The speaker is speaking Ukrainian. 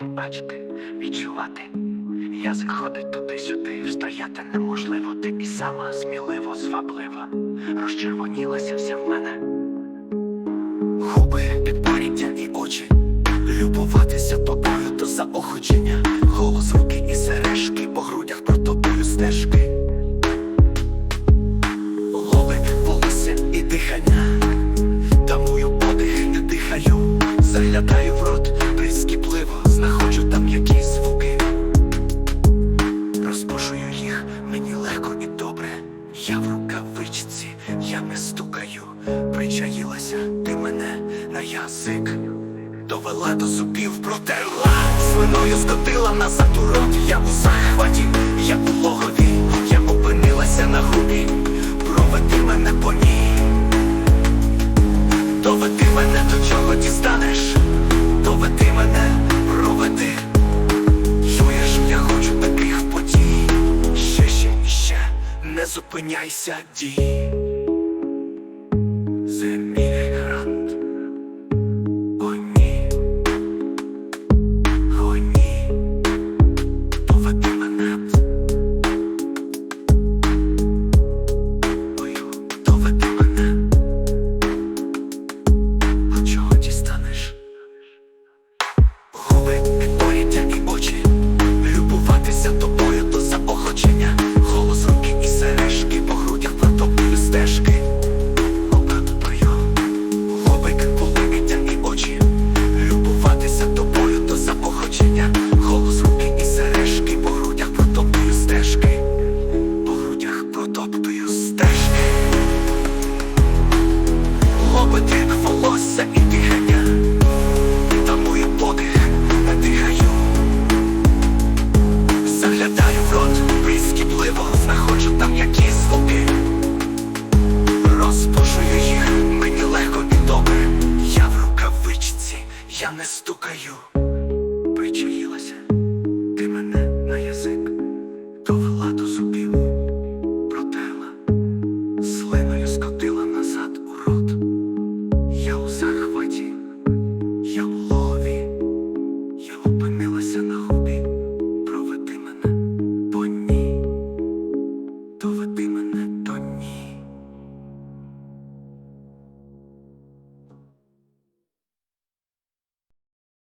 бачити, відчувати. Язик ходить туди-сюди, стояти неможливо, ти і сама сміливо, зваблива. Розчервонілася вся в мене. Губи, підборіддя і очі. Любуватися тобою до заохочення. Голос, руки і сережки, по грудях про тобою стежки. Лови, волосся і дихання. Я в рукавичці, я не стукаю, причаїлася ти мене на язик. Довела до зубів, протерла Свиною скотила назад у рот Я у захваті, я у логові. Я опинилася на зупиняйся, дій стежки. стукаю печі.